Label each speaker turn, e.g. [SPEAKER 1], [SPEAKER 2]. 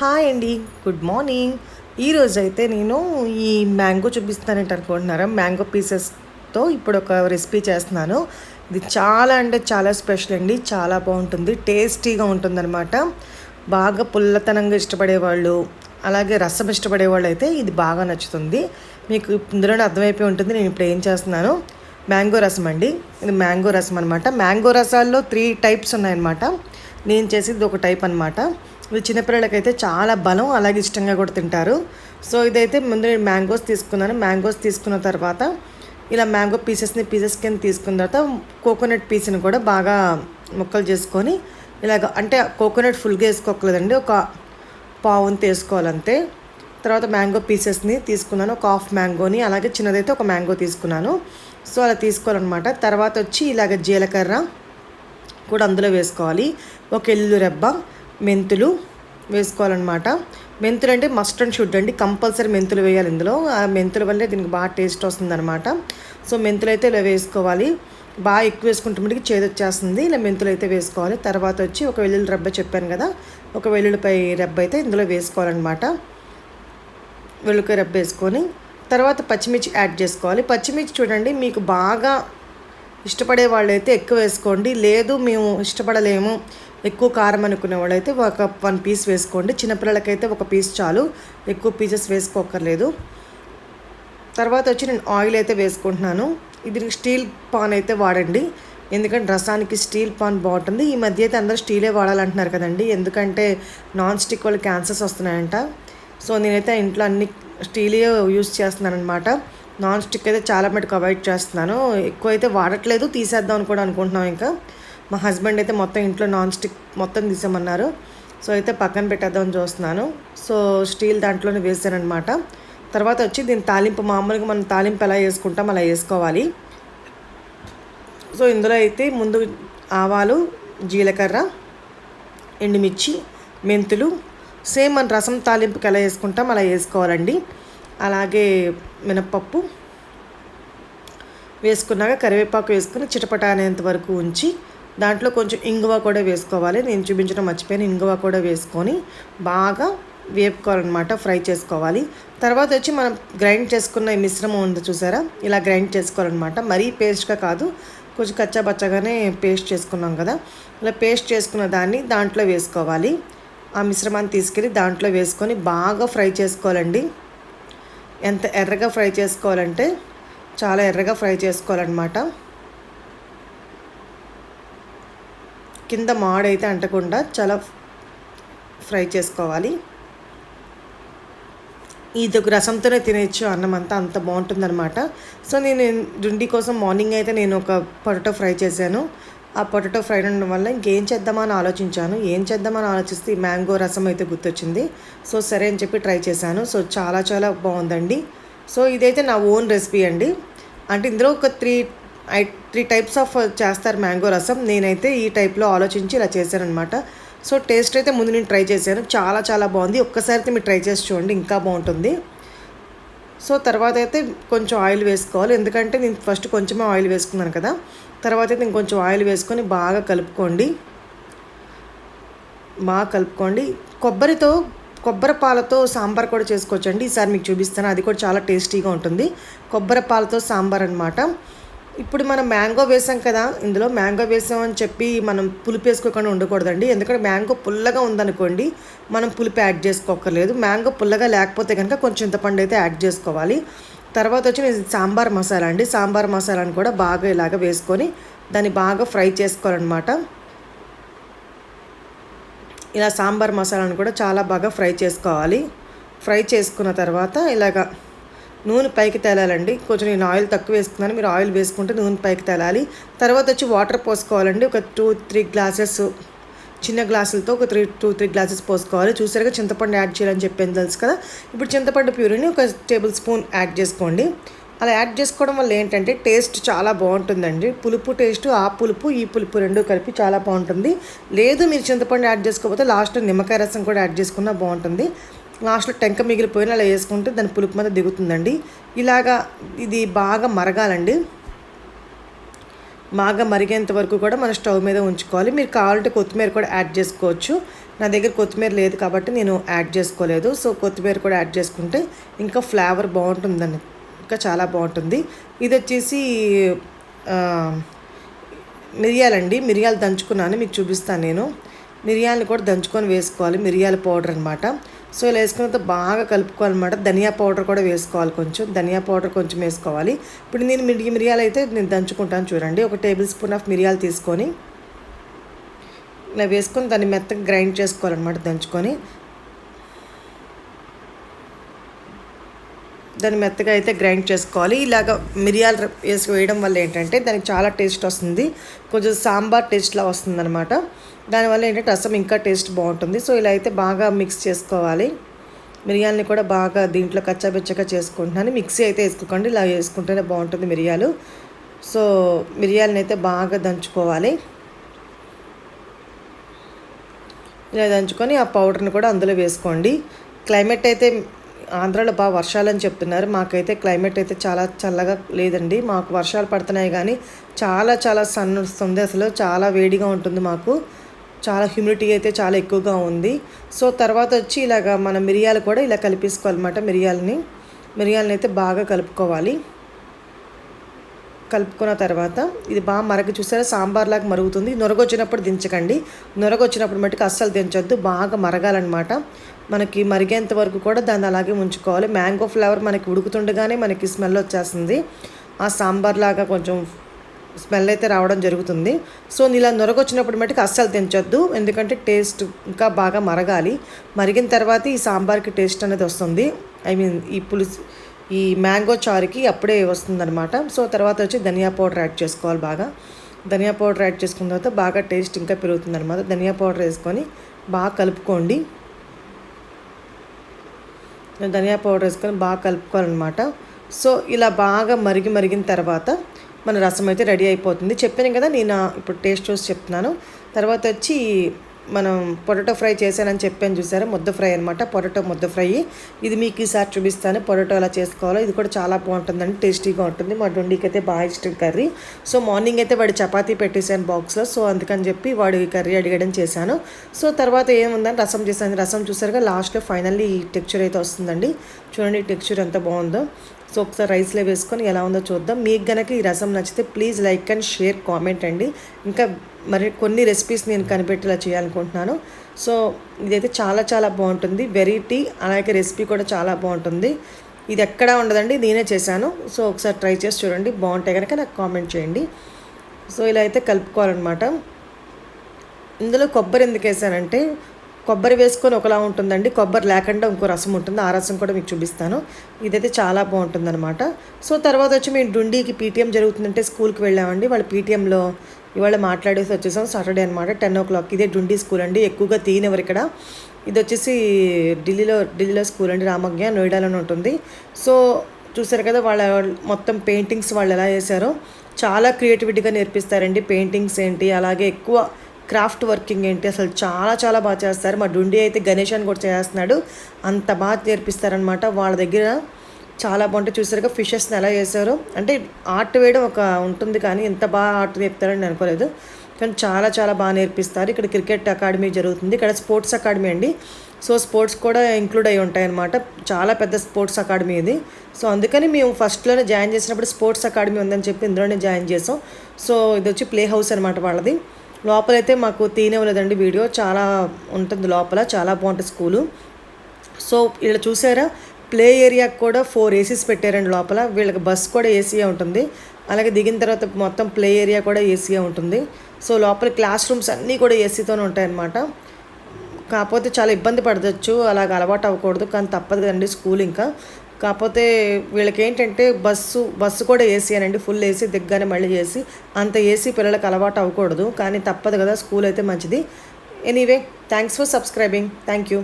[SPEAKER 1] Hi అండి. Good morning. ఈరోజు అయితే నేను ఈ మ్యాంగో చూపిస్తానంటే అనుకుంటున్నారా? మ్యాంగో పీసెస్తో ఇప్పుడు ఒక రెసిపీ చేస్తున్నాను. ఇది చాలా అంటే చాలా స్పెషల్ అండి. చాలా బాగుంటుంది. టేస్టీగా ఉంటుందన్నమాట. బాగా పుల్లతనంగా ఇష్టపడేవాళ్ళు అలాగే రసం ఇష్టపడేవాళ్ళు అయితే ఇది బాగా నచ్చుతుంది. మీకు ఇందులోనే అర్థమైపోయి ఉంటుంది. నేను ఇప్పుడు ఏం చేస్తున్నాను? మ్యాంగో రసం అండి. ఇది మ్యాంగో రసం అనమాట మ్యాంగో రసాల్లో త్రీ టైప్స్ ఉన్నాయన్నమాట. నేను చేసేది ఒక టైప్ అనమాట ఇది చిన్నపిల్లలకైతే చాలా బలం అలాగే ఇష్టంగా కూడా తింటారు. సో ఇదైతే ముందు నేను మ్యాంగోస్ తీసుకున్నాను. మ్యాంగోస్ తీసుకున్న తర్వాత ఇలా మ్యాంగో పీసెస్ని పీసెస్ కింద తీసుకున్న తర్వాత కోకోనట్ పీస్ని కూడా బాగా ముక్కలు చేసుకొని ఇలాగ అంటే కోకోనట్ ఫుల్గా వేసుకోకలేదండి. ఒక పావుంత వేసుకోవాలంతే. తర్వాత మ్యాంగో పీసెస్ని తీసుకున్నాను. ఒక హాఫ్ మ్యాంగోని అలాగే చిన్నదైతే ఒక మ్యాంగో తీసుకున్నాను. సో అలా తీసుకోవాలన్నమాట. తర్వాత వచ్చి ఇలాగ జీలకర్ర కూడా అందులో వేసుకోవాలి. ఒక ఎల్లు రెబ్బ మెంతులు వేసుకోవాలన్నమాట. మెంతులు అంటే మస్ట్ అండ్ షుడ్ అండి. కంపల్సరీ మెంతులు వేయాలి ఇందులో. ఆ మెంతుల వల్లే దీనికి బాగా టేస్ట్ వస్తుందన్నమాట. సో మెంతులు అయితే ఇలా వేసుకోవాలి. బాగా ఎక్కువ వేసుకుంటే మటుకు చేదు వచ్చేస్తుంది. ఇలా మెంతులు అయితే వేసుకోవాలి. తర్వాత వచ్చి ఒక వెల్లుల్లి రెబ్బ చెప్పాను కదా. ఒక వెల్లుల్లిపై రెబ్బ అయితే ఇందులో వేసుకోవాలన్నమాట. వెల్లుల్లిపాయ రెబ్బ వేసుకొని తర్వాత పచ్చిమిర్చి యాడ్ చేసుకోవాలి. పచ్చిమిర్చి చూడండి మీకు బాగా ఇష్టపడే వాళ్ళైతే ఎక్కువ వేసుకోండి. లేదు మేము ఇష్టపడలేము. ఎక్కువ కారం అనుకునే వాళ్ళైతే ఒక వన్ పీస్ వేసుకోండి. చిన్నపిల్లలకైతే ఒక పీస్ చాలు. ఎక్కువ పీసెస్ వేసుకోకర్లేదు తర్వాత వచ్చి నేను ఆయిల్ అయితే వేసుకుంటున్నాను. ఇది స్టీల్ పాన్ అయితే వాడండి. ఎందుకంటే రసానికి స్టీల్ పాన్ బాగుంటుంది. ఈ మధ్య అయితే అందరూ స్టీలే వాడాలంటున్నారు కదండి. ఎందుకంటే నాన్ స్టిక్ వాళ్ళు క్యాన్సర్స్ వస్తున్నాయంట. సో నేనైతే ఇంట్లో అన్ని స్టీలే యూస్ చేస్తున్నాను అనమాట నాన్ స్టిక్ అయితే చాలా మటుకు అవాయిడ్ చేస్తున్నాను. ఎక్కువ అయితే వాడట్లేదు. తీసేద్దాం అని కూడా అనుకుంటున్నాం ఇంకా. మా హస్బెండ్ అయితే మొత్తం ఇంట్లో నాన్ స్టిక్ మొత్తం తీసామన్నారు సో అయితే పక్కన పెట్టేద్దామని చూస్తున్నాను. సో స్టీల్ దాంట్లోనే వేసానమాట తర్వాత వచ్చి దీని తాలింపు మామూలుగా మనం తాలింపు ఎలా వేసుకుంటాం అలా వేసుకోవాలి. సో ఇందులో అయితే ముందు ఆవాలు జీలకర్ర ఎండుమిర్చి మెంతులు సేమ్ మన రసం తాలింపుకి ఎలా వేసుకుంటాం అలా వేసుకోవాలండి. అలాగే మినప్పప్పు వేసుకున్నాక కరివేపాకు వేసుకుని చిటపట అనేంత వరకు ఉంచి దాంట్లో కొంచెం ఇంగువ కూడా వేసుకోవాలి. నేను చూపించడం మర్చిపోయాను. ఇంగువ కూడా వేసుకొని బాగా వేపుకోవాలన్నమాట ఫ్రై చేసుకోవాలి. తర్వాత వచ్చి మనం గ్రైండ్ చేసుకున్న మిశ్రమం ఉంది చూసారా? ఇలా గ్రైండ్ చేసుకోవాలన్నమాట. మరీ పేస్ట్గా కాదు కొంచెం కచ్చాబచ్చగానే పేస్ట్ చేసుకున్నాం కదా? ఇలా పేస్ట్ చేసుకున్న దాన్ని దాంట్లో వేసుకోవాలి. ఆ మిశ్రమాన్ని తీసుకెళ్ళి దాంట్లో వేసుకొని బాగా ఫ్రై చేసుకోవాలండి. ఎంత ఎర్రగా ఫ్రై చేసుకోవాలంటే చాలా ఎర్రగా ఫ్రై చేసుకోవాలన్నమాట. కింద మాడైతే అంటకుండా చాలా ఫ్రై చేసుకోవాలి. ఇది ఒక రసంతోనే తినేయచ్చు అన్నం అంతా అంత బాగుంటుందన్నమాట. సో నేను రుండి కోసం మార్నింగ్ అయితే నేను ఒక పొటాటో ఫ్రై చేశాను. ఆ పొటాటో ఫ్రై ఉండడం వల్ల ఇంకేం చేద్దామని ఆలోచించాను. ఏం చేద్దామని ఆలోచిస్తే ఈ మ్యాంగో రసం అయితే గుర్తొచ్చింది. సో సరే అని చెప్పి ట్రై చేశాను. సో చాలా చాలా బాగుందండి. సో ఇదైతే నా ఓన్ రెసిపీ అండి. అంటే ఇందులో ఒక three I three types of చేస్తారు మ్యాంగో రసం. నేనైతే ఈ టైప్లో ఆలోచించి ఇలా చేశానమాట సో టేస్ట్ అయితే ముందు నేను ట్రై చేశాను. చాలా చాలా బాగుంది. ఒక్కసారి అయితే మీరు ట్రై చేసి చూడండి ఇంకా బాగుంటుంది. సో తర్వాత అయితే కొంచెం ఆయిల్ వేసుకోవాలి. ఎందుకంటే నేను ఫస్ట్ కొంచెమే ఆయిల్ వేసుకున్నాను కదా. తర్వాత అయితే ఇంకొంచెం ఆయిల్ వేసుకొని బాగా కలుపుకోండి. బాగా కలుపుకోండి. కొబ్బరితో కొబ్బరి పాలతో సాంబార్ కూడా చేసుకోవచ్చండి. ఈసారి మీకు చూపిస్తాను. అది కూడా చాలా టేస్టీగా ఉంటుంది. కొబ్బరి పాలతో సాంబార్ అనమాట ఇప్పుడు మనం మ్యాంగో వేసాం కదా ఇందులో మ్యాంగో వేసాం అని చెప్పి మనం పులుపు వేసుకోకుండా ఉండకూడదండి. ఎందుకంటే మ్యాంగో పుల్లగా ఉందనుకోండి మనం పులుపు యాడ్ చేసుకోకర్లేదు మ్యాంగో పుల్లగా లేకపోతే కనుక కొంచెం చింతపండు అయితే యాడ్ చేసుకోవాలి. తర్వాత వచ్చి సాంబార్ మసాలా అండి. సాంబార్ మసాలాను కూడా బాగా ఇలాగ వేసుకొని దాన్ని బాగా ఫ్రై చేసుకోవాలన్నమాట. ఇలా సాంబార్ మసాలాను కూడా చాలా బాగా ఫ్రై చేసుకోవాలి. ఫ్రై చేసుకున్న తర్వాత ఇలాగ నూనె పైకి తేలాలండి. కొంచెం నేను ఆయిల్ తక్కువ వేసుకున్నాను. మీరు ఆయిల్ వేసుకుంటే నూనె పైకి తేలాలి. తర్వాత వచ్చి వాటర్ పోసుకోవాలండి. ఒక టూ త్రీ గ్లాసెస్ చిన్న గ్లాసులతో ఒక త్రీ టూ త్రీ గ్లాసెస్ పోసుకోవాలి. చూసారుగా చింతపండు యాడ్ చేయాలని చెప్పాను తెలుసు కదా? ఇప్పుడు చింతపండు ప్యూరిని ఒక టేబుల్ స్పూన్ యాడ్ చేసుకోండి. అలా యాడ్ చేసుకోవడం వల్ల ఏంటంటే టేస్ట్ చాలా బాగుంటుందండి. పులుపు టేస్ట్ ఆ పులుపు ఈ పులుపు రెండు కలిపి చాలా బాగుంటుంది. లేదు మీరు చింతపండు యాడ్ చేసుకోకపోతే లాస్ట్ నిమ్మకాయ రసం కూడా యాడ్ చేసుకున్నా బాగుంటుంది. లాస్ట్లో టెంక మిగిలిపోయిన అలా వేసుకుంటే దాని పులుపు మీద దిగుతుందండి. ఇలాగా ఇది బాగా మరగాలండి. బాగా మరిగేంత వరకు కూడా మన స్టవ్ మీద ఉంచుకోవాలి. మీరు కావాలంటే కొత్తిమీర కూడా యాడ్ చేసుకోవచ్చు. నా దగ్గర కొత్తిమీర లేదు కాబట్టి నేను యాడ్ చేసుకోలేదు. సో కొత్తిమీర కూడా యాడ్ చేసుకుంటే ఇంకా ఫ్లేవర్ బాగుంటుందని ఇంకా చాలా బాగుంటుంది. ఇది వచ్చేసి మిరియాలండి. మిరియాలు దంచుకున్నాను. మీకు చూపిస్తాను నేను. మిరియాలను కూడా దంచుకొని వేసుకోవాలి మిరియాల పౌడర్ అనమాట సో ఇలా వేసుకున్న బాగా కలుపుకోవాలన్నమాట. ధనియా పౌడర్ కూడా వేసుకోవాలి కొంచెం. ధనియా పౌడర్ కొంచెం వేసుకోవాలి. ఇప్పుడు నేను మిరి మిరియాలు అయితే నేను దంచుకుంటాను చూడండి. ఒక టేబుల్ స్పూన్ ఆఫ్ మిరియాలు తీసుకొని ఇలా వేసుకొని దాన్ని మెత్తగా గ్రైండ్ చేసుకోవాలన్నమాట దంచుకొని. దాన్ని మెత్తగా అయితే గ్రైండ్ చేసుకోవాలి. ఇలాగ మిరియాలు వేసి వేయడం వల్ల ఏంటంటే దానికి చాలా టేస్ట్ వస్తుంది. కొంచెం సాంబార్ టేస్ట్లా వస్తుంది అనమాట దానివల్ల ఏంటంటే రసం ఇంకా టేస్ట్ బాగుంటుంది. సో ఇలా అయితే బాగా మిక్స్ చేసుకోవాలి. మిరియాలని కూడా బాగా దీంట్లో కచ్చాబెచ్చగా చేసుకుంటున్నాను. మిక్సీ అయితే వేసుకోకండి. ఇలా వేసుకుంటేనే బాగుంటుంది మిరియాలు. సో మిరియాలని అయితే బాగా దంచుకోవాలి. ఇలా దంచుకొని ఆ పౌడర్ని కూడా అందులో వేసుకోండి. క్లైమేట్ అయితే ఆంధ్రాలో బాగా వర్షాలని చెప్తున్నారు. మాకైతే క్లైమేట్ అయితే చాలా చల్లగా లేదండి. మాకు వర్షాలు పడుతున్నాయి కానీ చాలా చాలా సన్ వస్తుంది అసలు. చాలా వేడిగా ఉంటుంది మాకు. చాలా హ్యూమిడిటీ అయితే చాలా ఎక్కువగా ఉంది. సో తర్వాత వచ్చి ఇలాగ మన మిరియాలు కూడా ఇలా కలిపేసుకోవాలన్నమాట మిరియాలని. మిరియాలని అయితే బాగా కలుపుకోవాలి. కలుపుకున్న తర్వాత ఇది బాగా మరగ చూసారా? సాంబార్లాగా మరుగుతుంది. నొరగొచ్చినప్పుడు దించకండి. నొరగొచ్చినప్పుడు మట్టుకు అస్సలు దించొద్దు. బాగా మరగాలన్నమాట. మనకి మరిగేంత వరకు కూడా దాన్ని అలాగే ఉంచుకోవాలి. మ్యాంగో ఫ్లేవర్ మనకి ఉడుకుతుండగానే మనకి స్మెల్ వచ్చేస్తుంది. ఆ సాంబార్ లాగా కొంచెం స్మెల్ అయితే రావడం జరుగుతుంది. సో ఇలా నొరగొచ్చినప్పుడు మట్టుకు అస్సలు తెంచొద్దు ఎందుకంటే టేస్ట్ ఇంకా బాగా మరగాలి. మరిగిన తర్వాత ఈ సాంబార్కి టేస్ట్ అనేది వస్తుంది. ఐ మీన్ ఈ పులుసు ఈ మ్యాంగో చారుకి అప్పుడే వస్తుందన్నమాట. సో తర్వాత వచ్చి ధనియా పౌడర్ యాడ్ చేసుకోవాలి బాగా. ధనియా పౌడర్ యాడ్ చేసుకున్న తర్వాత బాగా టేస్ట్ ఇంకా పెరుగుతుంది అనమాట ధనియా పౌడర్ వేసుకొని బాగా కలుపుకోండి. ధనియా పౌడర్ వేసుకొని బాగా కలుపుకోవాలన్నమాట. సో ఇలా బాగా మరిగి మరిగిన తర్వాత మన రసం అయితే రెడీ అయిపోతుంది. చెప్పాను కదా నేను ఇప్పుడు టేస్ట్ చూసి చెప్తున్నాను. తర్వాత వచ్చి మనం పొటాటో ఫ్రై చేశానని చెప్పాను చూసారా? ముద్ద ఫ్రై అనమాట పొటాటో ముద్ద ఫ్రై. ఇది మీకు ఈసారి చూపిస్తాను. పొటాటో ఎలా చేసుకోవాలో. ఇది కూడా చాలా బాగుంటుందండి. టేస్టీగా ఉంటుంది. మా డొండికి అయితే బాగా ఇష్టం కర్రీ. సో మార్నింగ్ అయితే వాడి చపాతీ పెట్టేశాను బాక్స్లో. సో అందుకని చెప్పి వాడు ఈ కర్రీ అడిగడం చేశాను. సో తర్వాత ఏముందని రసం చేశాను. రసం చూసారుగా లాస్ట్లో ఫైనల్లీ ఈ టెక్చర్ అయితే వస్తుందండి. చూడండి ఈ టెక్చర్ ఎంత బాగుందో. సో ఒకసారి రైస్లో వేసుకొని ఎలా ఉందో చూద్దాం. మీకు గనక ఈ రసం నచ్చితే please like and share comment అండి. ఇంకా మరి కొన్ని రెసిపీస్ నేను కనిపెట్టేలా చేయాలనుకుంటున్నాను. సో ఇదైతే చాలా చాలా బాగుంటుంది. వెరైటీ అలాగే రెసిపీ కూడా చాలా బాగుంటుంది. ఇది ఎక్కడా ఉండదండి నేనే చేశాను. సో ఒకసారి ట్రై చేసి చూడండి బాగుంటే కనుక నాకు కామెంట్ చేయండి. సో ఇలా అయితే కలుపుకోవాలన్నమాట. ఇందులో కొబ్బరి ఎందుకు వేసానంటే కొబ్బరి వేసుకొని ఒకలా ఉంటుందండి. కొబ్బరి లేకుండా ఇంకో రసం ఉంటుంది. ఆ రసం కూడా మీకు చూపిస్తాను. ఇదైతే చాలా బాగుంటుందన్నమాట. సో తర్వాత వచ్చి మేము డుండీకి పీటీఎం జరుగుతుందంటే స్కూల్కి వెళ్ళామండి. వాళ్ళ పీటీఎంలో ఇవాళ మాట్లాడేసి వచ్చేసాం. సాటర్డే అనమాట టెన్ ఓ క్లాక్ ఇదే డుండీ స్కూల్ అండి. ఎక్కువగా తీయనివ్వరు ఇక్కడ. ఇది వచ్చేసి ఢిల్లీలో ఢిల్లీలో స్కూల్ అండి. రామజ్ఞ నోయిడాలోనే ఉంటుంది. సో చూసారు కదా వాళ్ళ మొత్తం పెయింటింగ్స్ వాళ్ళు ఎలా చేశారో. చాలా క్రియేటివిటీగా నేర్పిస్తారండి. పెయింటింగ్స్ ఏంటి? అలాగే ఎక్కువ క్రాఫ్ట్ వర్కింగ్ ఏంటి? అసలు చాలా చాలా బాగా చేస్తారు. మా డుండి అయితే గణేష్ అని కూడా చేస్తున్నాడు. అంత బాగా నేర్పిస్తారనమాట వాళ్ళ దగ్గర చాలా బాగుంటే చూసారుగా ఫిషెస్ని ఎలా చేశారు. అంటే ఆర్ట్ వేయడం ఒక ఉంటుంది కానీ ఇంత బాగా ఆర్ట్ చెప్తారని అనుకోలేదు. కానీ చాలా చాలా బాగా నేర్పిస్తారు. ఇక్కడ క్రికెట్ అకాడమీ జరుగుతుంది. ఇక్కడ స్పోర్ట్స్ అకాడమీ అండి. సో స్పోర్ట్స్ కూడా ఇంక్లూడ్ అయి ఉంటాయన్నమాట. చాలా పెద్ద స్పోర్ట్స్ అకాడమీ ఇది. సో అందుకని మేము ఫస్ట్లోనే జాయిన్ చేసినప్పుడు స్పోర్ట్స్ అకాడమీ ఉందని చెప్పి ఇందులోనే జాయిన్ చేసాం సో ఇది వచ్చి ప్లే హౌస్ అనమాట వాళ్ళది. లోపలైతే మాకు తీనివ్వలేదండి వీడియో. చాలా ఉంటుంది లోపల చాలా బాగుంటుంది స్కూలు. సో ఇలా చూసారా? ప్లే ఏరియాకి కూడా ఫోర్ ఏసీస్ పెట్టారండి లోపల. వీళ్ళకి బస్ కూడా ఏసీయే ఉంటుంది. అలాగే దిగిన తర్వాత మొత్తం ప్లే ఏరియా కూడా ఏసీయే ఉంటుంది. సో లోపల క్లాస్ రూమ్స్ అన్నీ కూడా ఏసీతోనే ఉంటాయన్నమాట. కాకపోతే చాలా ఇబ్బంది పడవచ్చు అలాగ అలవాటు అవ్వకూడదు. కానీ తప్పదు కదండి స్కూల్ ఇంకా. కాకపోతే వీళ్ళకి ఏంటంటే బస్సు బస్సు కూడా ఏసీ అనండి. ఫుల్ ఏసీ దిగ్గానే మళ్ళీ చేసి అంత ఏసీ పిల్లలకు అలవాటు అవ్వకూడదు. కానీ తప్పదు కదా స్కూల్ అయితే మంచిది. Anyway thanks for subscribing thank you